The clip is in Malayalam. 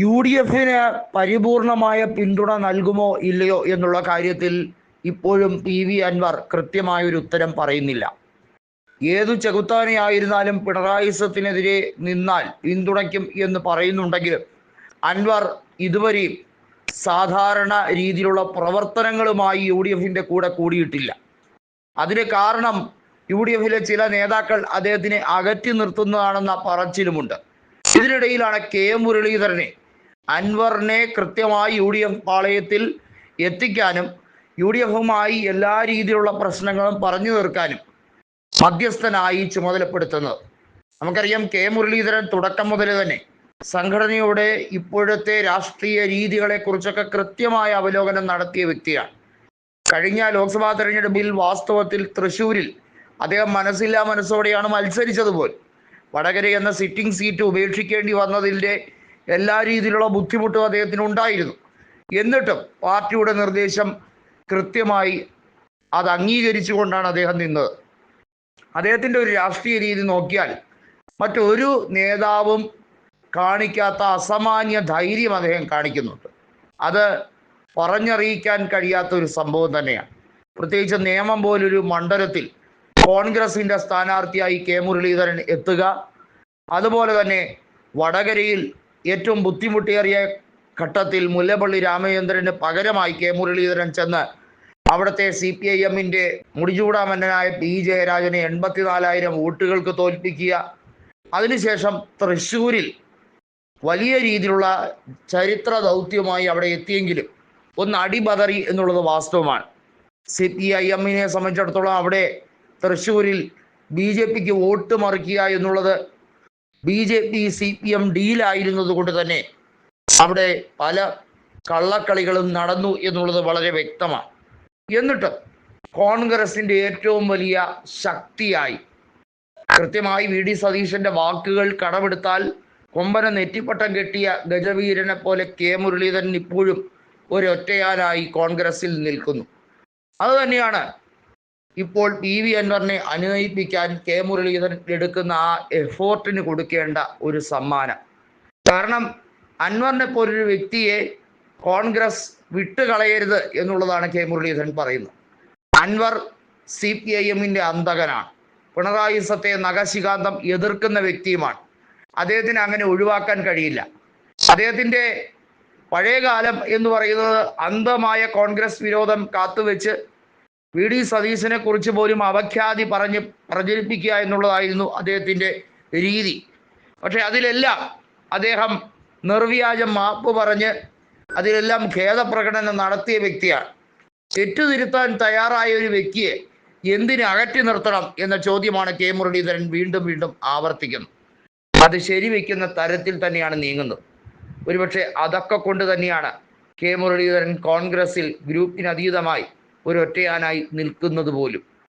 യു ഡി എഫിന് പരിപൂർണമായ പിന്തുണ നൽകുമോ ഇല്ലയോ എന്നുള്ള കാര്യത്തിൽ ഇപ്പോഴും പി വി അൻവർ കൃത്യമായൊരു ഉത്തരം പറയുന്നില്ല. ഏതു ചെകുത്താനെയായിരുന്നാലും പിണറായി സത്തിനെതിരെ നിന്നാൽ പിന്തുണയ്ക്കും എന്ന് പറയുന്നുണ്ടെങ്കിലും അൻവർ ഇതുവരെയും സാധാരണ രീതിയിലുള്ള പ്രവർത്തനങ്ങളുമായി യു ഡി എഫിന്റെ കൂടെ കൂടിയിട്ടില്ല. അതിന് കാരണം യു ഡി എഫിലെ ചില നേതാക്കൾ അദ്ദേഹത്തിനെ അകറ്റി നിർത്തുന്നതാണെന്ന പറച്ചിലുമുണ്ട്. ഇതിനിടയിലാണ് കെ മുരളീധരനെ അൻവറിനെ കൃത്യമായി യു ഡി എഫ് പാളയത്തിൽ എത്തിക്കാനും യു ഡി എഫുമായി എല്ലാ രീതിയിലുള്ള പ്രശ്നങ്ങളും പറഞ്ഞു തീർക്കാനും മധ്യസ്ഥനായി ചുമതലപ്പെടുത്തുന്നത്. നമുക്കറിയാം കെ മുരളീധരൻ തുടക്കം മുതൽ തന്നെ സംഘടനയുടെ ഇപ്പോഴത്തെ രാഷ്ട്രീയ രീതികളെക്കുറിച്ചൊക്കെ കൃത്യമായ അവലോകനം നടത്തിയ വ്യക്തിയാണ്. കഴിഞ്ഞ ലോക്സഭാ തെരഞ്ഞെടുപ്പിൽ വാസ്തവത്തിൽ തൃശൂരിൽ അദ്ദേഹം മനസ്സില്ലാ മനസ്സോടെയാണ് മത്സരിച്ചത് പോലും വടകര എന്ന സിറ്റിംഗ് സീറ്റ് ഉപേക്ഷിക്കേണ്ടി വന്നതിന്റെ എല്ലാ രീതിയിലുള്ള ബുദ്ധിമുട്ടും അദ്ദേഹത്തിന് ഉണ്ടായിരുന്നു. എന്നിട്ടും പാർട്ടിയുടെ നിർദ്ദേശം കൃത്യമായി അത് അംഗീകരിച്ചുകൊണ്ടാണ് അദ്ദേഹം നിന്നത്. അദ്ദേഹത്തിന്റെ ഒരു രാഷ്ട്രീയ രീതി നോക്കിയാൽ മറ്റൊരു നേതാവും കാണിക്കാത്ത അസാമാന്യ ധൈര്യം അദ്ദേഹം കാണിക്കുന്നുണ്ട്. അത് പറഞ്ഞറിയിക്കാൻ കഴിയാത്ത ഒരു സംഭവം തന്നെയാണ്. പ്രത്യേകിച്ച് നിയമം പോലൊരു മണ്ഡലത്തിൽ കോൺഗ്രസിന്റെ സ്ഥാനാർത്ഥിയായി കെ മുരളീധരൻ എത്തുക അതുപോലെ തന്നെ വടകരയിൽ ഏറ്റവും ബുദ്ധിമുട്ടേറിയ ഘട്ടത്തിൽ മുല്ലപ്പള്ളി രാമചന്ദ്രന് പകരമായി കെ മുരളീധരൻ ചെന്ന് അവിടുത്തെ സി പി ഐ എമ്മിന്റെ മുടിചൂടാമന്നനായ പി ജയരാജനെ എൺപത്തിനാലായിരം വോട്ടുകൾക്ക് തോൽപ്പിക്കുക. അതിനുശേഷം തൃശ്ശൂരിൽ വലിയ രീതിയിലുള്ള ചരിത്ര ദൗത്യമായി അവിടെ എത്തിയെങ്കിലും ഒന്ന് അടിബദറി എന്നുള്ളത് വാസ്തവമാണ്. സി പി ഐ എമ്മിനെ സംബന്ധിച്ചിടത്തോളം അവിടെ തൃശ്ശൂരിൽ ബി ജെ പിക്ക് വോട്ട് മറിക്കുക എന്നുള്ളത് B J P C P M ഡീലായിരുന്നത് കൊണ്ട് തന്നെ അവിടെ പല കള്ളക്കളികളും നടന്നു എന്നുള്ളത് വളരെ വ്യക്തമാണ്. എന്നിട്ട് കോൺഗ്രസിന്റെ ഏറ്റവും വലിയ ശക്തിയായി കൃത്യമായി വി ഡി സതീശന്റെ വാക്കുകൾ കടമെടുത്താൽ കൊമ്പന നെറ്റിപ്പട്ടം കെട്ടിയ ഗജവീരനെ പോലെ കെ മുരളീധരൻ ഇപ്പോഴും ഒരൊറ്റയാനായി കോൺഗ്രസിൽ നിൽക്കുന്നു. അതുതന്നെയാണ് ഇപ്പോൾ പി വി അൻവറിനെ അനുനയിപ്പിക്കാൻ കെ മുരളീധരൻ എടുക്കുന്ന ആ എഫോർട്ടിന് കൊടുക്കേണ്ട ഒരു സമ്മാനം. കാരണം അൻവറിനെ പോലൊരു വ്യക്തിയെ കോൺഗ്രസ് വിട്ടുകളയരുത് എന്നുള്ളതാണ് കെ മുരളീധരൻ പറയുന്നത്. അൻവർ സി പി ഐ എമ്മിന്റെ അന്തകനാണ്. പിണറായി സത്തെ നഖശികാന്തം എതിർക്കുന്ന വ്യക്തിയുമാണ്. അദ്ദേഹത്തിന് അങ്ങനെ ഒഴിവാക്കാൻ കഴിയില്ല. അദ്ദേഹത്തിന്റെ പഴയകാലം എന്ന് പറയുന്നത് അന്ധമായ കോൺഗ്രസ് വിരോധം കാത്തുവെച്ച് വി. ഡി. സതീശനെ കുറിച്ച് പോലും അവഖ്യാതി പറഞ്ഞ് പ്രചരിപ്പിക്കുക എന്നുള്ളതായിരുന്നു അദ്ദേഹത്തിന്റെ രീതി. പക്ഷെ അതിലെല്ലാം അദ്ദേഹം നിർവ്യാജം മാപ്പ് പറഞ്ഞ് അതിലെല്ലാം ഖേദപ്രകടനം നടത്തിയ വ്യക്തിയാണ്. തെറ്റുതിരുത്താൻ തയ്യാറായ ഒരു വ്യക്തിയെ എന്തിന് അകറ്റി നിർത്തണം എന്ന ചോദ്യമാണ് കെ. മുരളീധരൻ വീണ്ടും വീണ്ടും ആവർത്തിക്കുന്നത് അത് ശരിവെക്കുന്ന തരത്തിൽ തന്നെയാണ് നീങ്ങുന്നത്. ഒരുപക്ഷെ അതൊക്കെ കൊണ്ട് തന്നെയാണ് കെ. മുരളീധരൻ കോൺഗ്രസിൽ ഗ്രൂപ്പിനതീതമായി ഒരു ഒറ്റയാനായി നിൽക്കുന്നത് പോലും